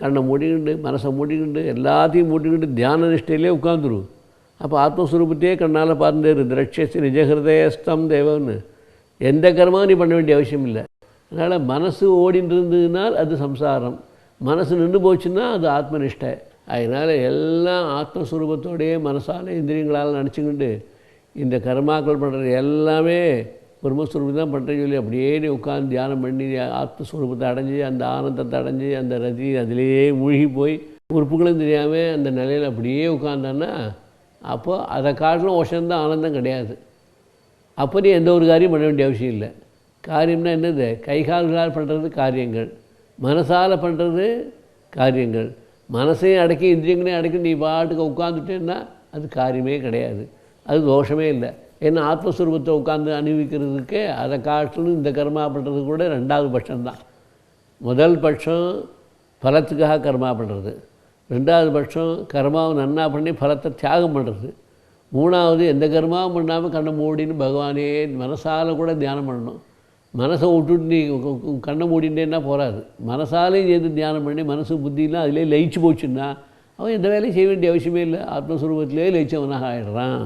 கண்ணை மூடிக்கிண்டு மனசை மூடிக்கிண்டு எல்லாத்தையும் மூடிக்கிண்டு தியான நிஷ்டையிலே உட்காந்துரும் அப்போ ஆத்மஸ்வரூபத்தையே கண்ணால் பார்த்துரு திரட்சசி நிஜஹிருதயஸ்தம் தேவன்னு. எந்த கர்மாவும் நீ பண்ண வேண்டிய அவசியம் இல்லை. அதனால் மனசு ஓடின்னு இருந்ததுனால் அது சம்சாரம். மனசு நின்று போச்சுன்னா அது ஆத்மனிஷ்டை அதனால் எல்லாம் ஆத்மஸ்வரூபத்தோடையே மனசால் இந்திரியங்களால் நினச்சிக்கிண்டு இந்த கர்மாக்கள் பண்ணுறது எல்லாமே பிரம்மஸ்வரூபி தான் பண்ணுறேன்னு சொல்லி அப்படியே நீ உட்காந்து தியானம் பண்ணி ஆத்மஸ்வரூபத்தை அடைஞ்சி அந்த ஆனந்தத்தை அடைஞ்சி அந்த ரதி அதிலேயே மூழ்கி போய் உறுப்புகளும் தெரியாமல் அந்த நிலையில் அப்படியே உட்காந்தான்னா அப்போ அதை காட்டிலும் ஒசந்தான் ஆனந்தம் கிடையாது. அப்போ நீ எந்த ஒரு காரியம் பண்ண வேண்டிய அவசியம் இல்லை. காரியம்னா என்னது? கைகால்களால் பண்ணுறது காரியங்கள். மனசால் பண்ணுறது காரியங்கள். மனசையும் அடக்கி இந்திரியங்களையும் அடக்கி நீ பாட்டுக்கு உட்காந்துட்டேன்னா அது காரியமே கிடையாது. அது தோஷமே இல்லை. ஏன்னா ஆத்மஸ்வரூபத்தை உட்காந்து அணிவிக்கிறதுக்கு அதை காட்டிலும் இந்த கர்மா பண்ணுறது கூட ரெண்டாவது பட்சம்தான். முதல் பட்சம் பலத்துக்காக கர்மா பண்ணுறது ரெண்டாவது பட்சம் கர்மாவை நன்னா பண்ணி பலத்தை தியாகம் பண்ணுறது மூணாவது எந்த கர்மாவும் பண்ணாமல் கண்ணை மூடின்னு பகவானே மனசால் கூட தியானம் பண்ணணும். மனசை விட்டுட்டு நீ கண்ணை மூடிட்டேன்னா போகாது மனசாலையும் சேர்ந்து தியானம் பண்ணி மனசு புத்தியெலாம் அதிலே லயிச்சு போச்சுன்னா அவன் எந்த வேலையும் செய்ய வேண்டிய அவசியமே இல்லை. ஆத்மஸ்வரூபத்திலே லயிச்சவனாக ஆயிடுறான்.